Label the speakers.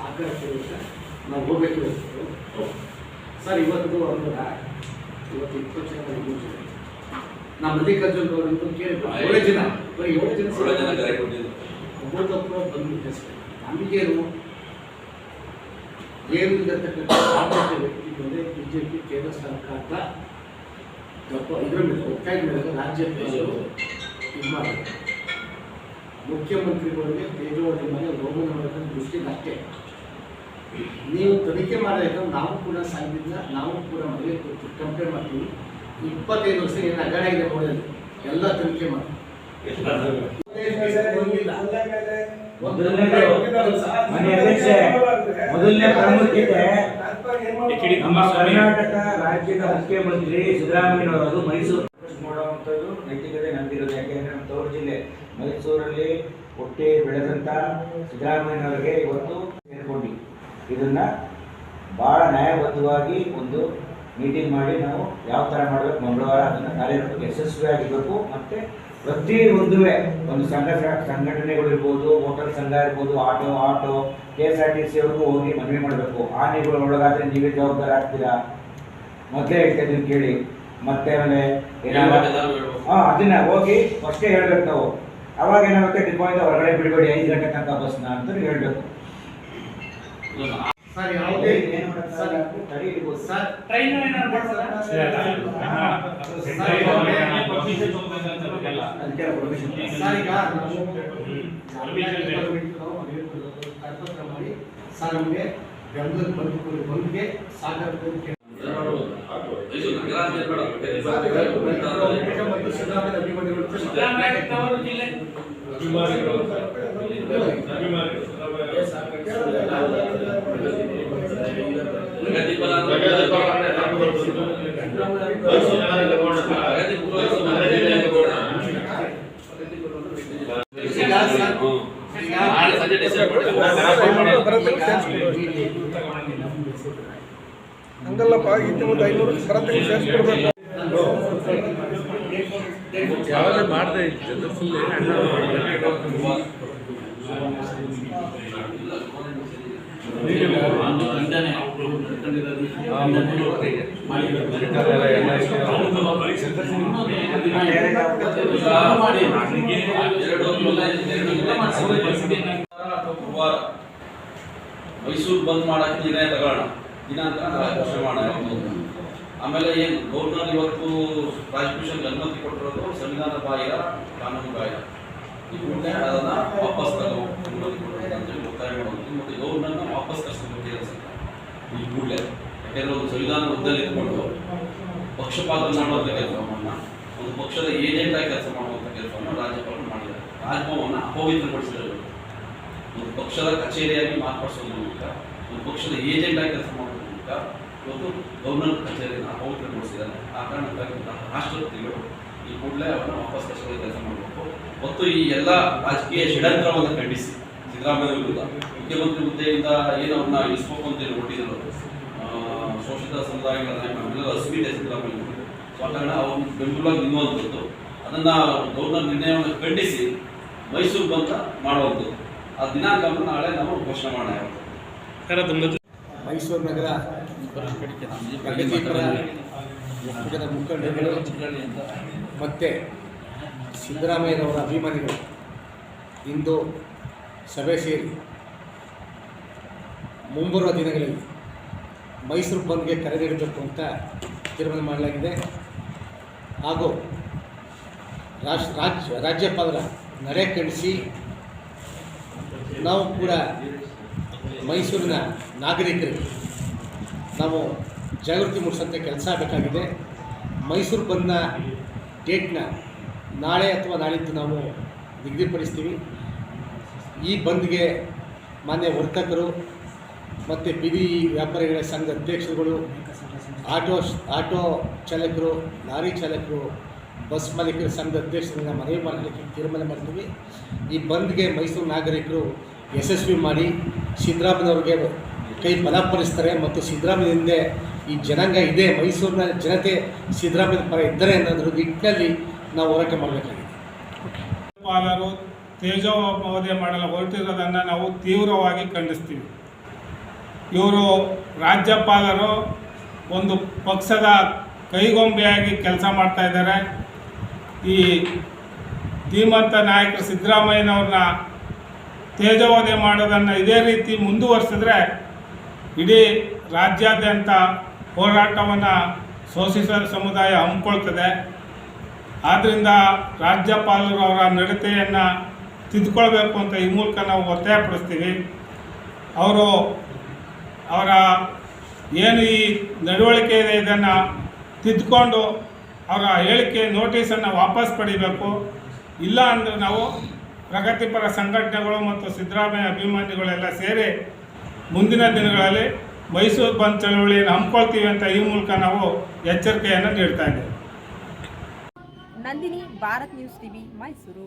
Speaker 1: Sir ನಾವು ಹೋಗಬೇಕು sir ಇವತ್ತು ಅಂದ್ರೆ ಇವತ್ತು ಇಪ್ಪತ್ತು ಜನ ಮುಂಚೆ ನಮ್ಮ ಮಲ್ಲಿಕಾರ್ಜುನ್ ಅವರಿಂದ ಏಳು ಜನ. ಬರೀ ಏಳು ಜನ
Speaker 2: ಕರೆ
Speaker 1: ಒಬ್ಬೊಬ್ಬರು ಬಂದು ನಮಗೇನು ಏನು? ಇರತಕ್ಕಂಥ ವ್ಯಕ್ತಿ ಬಂದರೆ ಬಿ ಜೆ ಪಿ ಕೇಂದ್ರ ಸರ್ಕಾರದ ಇದ್ರ ಮೇಲೆ ಒತ್ತಾಯ ಮೇಲೆ ರಾಜ್ಯ ಇದು ಮಾಡಿದೆ ಮುಖ್ಯಮಂತ್ರಿಗಳಿಗೆ ತೇಜೋವಧಿ ಮೇಲೆ ಗೌರವ ದೃಷ್ಟಿ ದೃಷ್ಟಿಗೆ ಅಷ್ಟೇ. ನೀವು ತನಿಖೆ ಮಾಡಬೇಕು ನಾವು ಕೂಡ ಸಾಧ್ಯದಿಂದ ನಾವು ಕೂಡ ಮನೆಗೆ ಕೂತು ಕಂಪ್ಲೇಂಟ್ ಮಾಡ್ತೀವಿ. ಇಪ್ಪತ್ತೈದು ವರ್ಷ ಏನು ಅಗಡ ಇದೆ ನೋಡೋದು ಎಲ್ಲ ತನಿಖೆ ಮಾಡಿ.
Speaker 3: ಮೊದಲನೇ ಪ್ರಾಮುಖ್ಯತೆ. ಕರ್ನಾಟಕ ರಾಜ್ಯದ ಮುಖ್ಯಮಂತ್ರಿ ಸಿದ್ದರಾಮಯ್ಯನವರು ಮೈಸೂರು. ಮಾಡುವಂಥದ್ದು ನೈತಿಕತೆ ನಂಬಿರೋದು ಯಾಕೆಂದ್ರೆ ನಮ್ಮ ತವರು ಜಿಲ್ಲೆ. ಮೈಸೂರಲ್ಲಿ ಹುಟ್ಟಿ ಬೆಳೆದಂಥ ಸಿದ್ದರಾಮಯ್ಯನವರಿಗೆ ಇವತ್ತು ಸೇರ್ಕೊಂಡು ಇದನ್ನ ಬಹಳ ನ್ಯಾಯಬದ್ಧವಾಗಿ ಒಂದು ಮೀಟಿಂಗ್ ಮಾಡಿ ನಾವು ಯಾವ ಥರ ಮಾಡಬೇಕು ಮಂಗಳವಾರ ಅದನ್ನು ಕಾರ್ಯಕ್ರಮಕ್ಕೆ ಯಶಸ್ವಿಯಾಗಿರಬೇಕು ಮತ್ತೆ ಪ್ರತಿ ಒಂದುವೆ ಒಂದು ಸಂಘ ಸಂಘಟನೆಗಳು ಇರ್ಬೋದು ಹೋಟೆಲ್ ಸಂಘ ಇರ್ಬೋದು auto auto K S R T C ಅವ್ರಿಗೂ ಹೋಗಿ ಮನವಿ ಮಾಡಬೇಕು. ಆನೆಗಳು ಒಳಗಾದ್ರೆ ನೀವೇ ಜವಾಬ್ದಾರಿ ಆಗ್ತೀರಾ? ಮೊದಲೇ ಹೇಳ್ತೇನೆ ನೀವು ಕೇಳಿ. ಮತ್ತೆ ಆಮೇಲೆ ಹಾಂ ಅದನ್ನ ಹೋಗಿ ಫಸ್ಟೇ ಹೇಳ್ಬೇಕು ನಾವು. ಅವಾಗ ಏನಾಗುತ್ತೆ ಡಿಪೋಯಿಂದ ಹೊರಗಡೆ ಬಿಡಬೇಡಿ ಐದು ಗಂಟೆ ತನಕ ಬಸ್ನ ಅಂತ ಹೇಳ್ಬೇಕು.
Speaker 1: ಸರ್ ಯಾವುದೇ
Speaker 3: ಏನ್ ಮಾಡಕ್ಕೆ
Speaker 1: ಸರ್
Speaker 3: ಆಗಲ್ಲ, ತಡೆ ಹಿಡಿಬೋದು.
Speaker 1: ಸರ್
Speaker 4: ಟ್ರೈನ್ ಏನಾದ್ರು ಮಾಡ್ಬೋದಾ?
Speaker 3: ಅದಕ್ಕೆಲ್ಲ permission.
Speaker 1: ಸರ್ ಈಗ ನಾವು ಕರ್ಪತ್ರ ಮಾಡಿ. ಸರ್ ನಮಗೆ ಬೆಂಗಳೂರು ಬಂದು ಬಂದ್ಗೆ ಸಾಗರ
Speaker 2: ಇದು ನಗರ ಅಂತ ಹೇಳ್ಬೇಡ.
Speaker 1: ಮತ್ತು ಸಿದ್ದರಾಮಯ್ಯ ಅಭಿಮಾನಿಗಳು.
Speaker 4: ಸಿದ್ದರಾಮಯ್ಯ ತವರು ಜಿಲ್ಲೆ
Speaker 2: ಪ್ರಗತಿ ಪರ ಅಂದ್ರೆ ಪ್ರಗತಿ ಪೂರ್ವ ಹ್ಮ್. ನಾಳೆ ಸಂಜೆ ಡಿಸೈಡ್
Speaker 5: ಹಂಗಲ್ಲಪ್ಪ ಇತ್ತು ಒಂದು ಐನೂರು ಬರತ್ತೆ ಸೇರಿಸ್ಕೊಡ್ಬೇಕು
Speaker 6: ಯಾವಾಗ ಮಾಡಿದೆ ಫುಲ್
Speaker 2: ಗುರುವಾರ ಮೈಸೂರು ಬಂದ್ ಮಾಡಕ್ಕೆ ದಿನ ತಗೋಣ ದಿನಾಂಕ ಘೋಷಣೆ ಮಾಡೋಣ. ಆಮೇಲೆ ಏನು, ಗೌರ್ನರ್ ಇವತ್ತು ರಾಜಭೂಷಣ್ ಅನುಮತಿ ಕೊಟ್ಟಿರೋದು ಸಂವಿಧಾನ ಬಾಹಿರ, ಕಾನೂನು ಬಾಹಿರ ಅದನ್ನ ವಾಪಸ್ ತಗೋ ಅನುಮತಿ ಕೊಟ್ಟಿರೋದು ಅಂತ ಹೇಳಿ ಒತ್ತಾಯ ಮಾಡೋದು ಮತ್ತೆ ಗೌರ್ನರ್ನ ವಾಪಸ್ ಕರ್ಸ್ಕೊಂಡು ಕೇಂದ್ರ ಸರ್ಕಾರ ಈ ಕೂಡಲೇ ಯಾಕೆಂದ್ರೆ ಒಂದು ಸಂವಿಧಾನ ಉದ್ದಲ್ಲಿ ಇಟ್ಕೊಂಡು ಪಕ್ಷಪಾತ ಮಾಡುವಂಥ ಕೆಲಸವನ್ನ, ಒಂದು ಪಕ್ಷದ ಏಜೆಂಟ್ ಆಗಿ ಕೆಲಸ ಮಾಡುವಂಥ ಕೆಲಸವನ್ನು ರಾಜ್ಯಪಾಲರು ಮಾಡಿದ್ದಾರೆ. ರಾಜಭವನ ಅಪವಿತ್ರಗೊಳಿಸಿದ್ದಾರೆ ಒಂದು ಪಕ್ಷದ ಕಚೇರಿಯಾಗಿ ಮಾರ್ಪಡಿಸೋದ್ರ ಮೂಲಕ, ಒಂದು ಪಕ್ಷದ ಏಜೆಂಟ್ ಆಗಿ ಕೆಲಸ ಮಾಡೋದ್ರ ಮೂಲಕ ಇವತ್ತು ಗವರ್ನರ್ ಕಚೇರಿಯನ್ನು ಅಪವಿತ್ರಗೊಳಿಸಿದ್ದಾರೆ ಆ ಕಾರಣಕ್ಕಾಗಿ ರಾಷ್ಟ್ರಪತಿಗಳು ಈ ಕೂಡಲೇ ಅವರನ್ನು ವಾಪಸ್ ಕಚೇರಿ ಕೆಲಸ ಮಾಡಬೇಕು ಮತ್ತು ಈ ಎಲ್ಲ ರಾಜಕೀಯ ಷಡ್ಯಂತ್ರವನ್ನು ಖಂಡಿಸಿ. ಸಿದ್ದರಾಮಯ್ಯ ವಿರುದ್ಧ ಮುಖ್ಯಮಂತ್ರಿ ಹುದ್ದೆಯಿಂದ ಏನು ಅವ್ರನ್ನ ಇಳಿಸ್ಬೇಕು ಅಂತ ಹೇಳಿ ಹೊಟ್ಟಿದ್ರು ಆ, ಶೋಷಿತ ಸಮುದಾಯಗಳ ನಾಯಕರೆಲ್ಲ ಅಸ್ಮಿತೆ ಸಿದ್ದರಾಮಯ್ಯ ಸೊ ಕಾರಣ ಅವ್ರನ್ನ ಬೆಂಬಲವಾಗಿ ನಿಲ್ಲುವಂಥದ್ದು ಅದನ್ನು ಗೌರ್ನರ್ ನಿರ್ಣಯವನ್ನು ಖಂಡಿಸಿ ಮೈಸೂರು ಬಂತ ಮಾಡುವಂಥದ್ದು. ಆ ದಿನಾಂಕವನ್ನು ನಾಳೆ ನಾವು ಘೋಷಣೆ ಮಾಡೋಣ.
Speaker 1: ಮೈಸೂರು ನಗರ ಒಕ್ಕೂಟದ ಮುಖಂಡರುಗಳು ಮತ್ತು ಸಿದ್ದರಾಮಯ್ಯನವರ ಅಭಿಮಾನಿಗಳು ಇಂದು ಸಭೆ ಸೇರಿ ಮುಂಬರುವ ದಿನಗಳಲ್ಲಿ ಮೈಸೂರು ಬಂದ್ಗೆ ಕರೆದಿಡಬೇಕು ಅಂತ ತೀರ್ಮಾನ ಮಾಡಲಾಗಿದೆ. ಹಾಗೂ ರಾಷ್ಟ್ರ ರಾಜ್ಯ ರಾಜ್ಯಪಾಲರ ನಡೆ ಖಂಡಿಸಿ ನಾವು ಕೂಡ ಮೈಸೂರಿನ ನಾಗರಿಕರಿಗೆ ನಾವು ಜಾಗೃತಿ ಮೂಡಿಸೋಂಥ ಕೆಲಸ ಬೇಕಾಗಿದೆ ಮೈಸೂರು ಬಂದ್ನ ಡೇಟ್ನ ನಾಳೆ ಅಥವಾ ನಾಳಿದ್ದು ನಾವು ನಿಗದಿಪಡಿಸ್ತೀವಿ. ಈ ಬಂದ್ಗೆ ಮಾನ್ಯ ವರ್ತಕರು ಮತ್ತು ಬಿಡಿ ವ್ಯಾಪಾರಿಗಳ ಸಂಘ ಅಧ್ಯಕ್ಷರುಗಳು, ಆಟೋ ಆಟೋ ಚಾಲಕರು, ಲಾರಿ ಚಾಲಕರು, ಬಸ್ ಮಾಲೀಕರ ಸಂಘ ಅಧ್ಯಕ್ಷರನ್ನ ಮನವಿ ಮಾಡಲಿಕ್ಕೆ ತೀರ್ಮಾನ ಮಾಡ್ತೀವಿ. ಈ ಬಂದ್ಗೆ ಮೈಸೂರು ನಾಗರಿಕರು ಯಶಸ್ವಿ ಮಾಡಿ ಸಿದ್ದರಾಮಯ್ಯವ್ರಿಗೆ ಕೈ ಬಲಪಡಿಸ್ತಾರೆ ಮತ್ತು ಸಿದ್ದರಾಮಯ್ಯ ಈ ಜನಾಂಗ ಇದೆ, ಮೈಸೂರಿನ ಜನತೆ ಸಿದ್ದರಾಮಯ್ಯ ಪರ ಇದ್ದಾರೆ ಅನ್ನೋದ್ರ ನಿಟ್ಟಿನಲ್ಲಿ ನಾವು ಹೋರಾಟ ಮಾಡಬೇಕಾಗಿದೆ.
Speaker 5: ಮಹೋದಯ ಮಾಡಲು ಹೊರಟಿರೋದನ್ನು ನಾವು ತೀವ್ರವಾಗಿ ಖಂಡಿಸ್ತೀವಿ.
Speaker 7: ಇವರು ರಾಜ್ಯಪಾಲರು ಒಂದು ಪಕ್ಷದ ಕೈಗೊಂಬೆಯಾಗಿ ಕೆಲಸ ಮಾಡ್ತಾ ಇದ್ದಾರೆ. ಈ ಧೀಮಂತ ನಾಯಕರು ಸಿದ್ದರಾಮಯ್ಯನವ್ರನ್ನ ತೇಜೋವಧೆ ಮಾಡೋದನ್ನು ಇದೇ ರೀತಿ ಮುಂದುವರಿಸಿದ್ರೆ ಇಡೀ ರಾಜ್ಯಾದ್ಯಂತ ಹೋರಾಟವನ್ನು ಶೋಷಿತ ಸಮುದಾಯ ಹಮ್ಮಿಕೊಳ್ತದೆ. ಆದ್ದರಿಂದ ರಾಜ್ಯಪಾಲರು ಅವರ ನಡತೆಯನ್ನು ತಿದ್ದುಕೊಳ್ಬೇಕು ಅಂತ ಈ ಮೂಲಕ ನಾವು ಒತ್ತಾಯಪಡಿಸ್ತೀವಿ ಅವರು ಅವರ ಏನು ಈ ನಡವಳಿಕೆ ಇದೆ ಇದನ್ನು ತಿದ್ದುಕೊಂಡು ಅವರ ಹೇಳಿಕೆ ನೋಟಿಸನ್ನು ವಾಪಸ್ ಪಡಿಬೇಕು. ಇಲ್ಲ ಅಂದರೆ ನಾವು ಪ್ರಗತಿಪರ ಸಂಘಟನೆಗಳು ಮತ್ತು ಸಿದ್ದರಾಮಯ್ಯ ಅಭಿಮಾನಿಗಳೆಲ್ಲ ಸೇರಿ ಮುಂದಿನ ದಿನಗಳಲ್ಲಿ ಮೈಸೂರು ಬಂದ್ ಚಳವಳಿಯನ್ನು ಹಮ್ಮಿಕೊಳ್ತೀವಿ ಅಂತ ಈ ಮೂಲಕ ನಾವು ಎಚ್ಚರಿಕೆಯನ್ನು ನೀಡ್ತಾ ಇದ್ದೇವೆ.
Speaker 8: Nandini, Bharat news TV, Mysuru.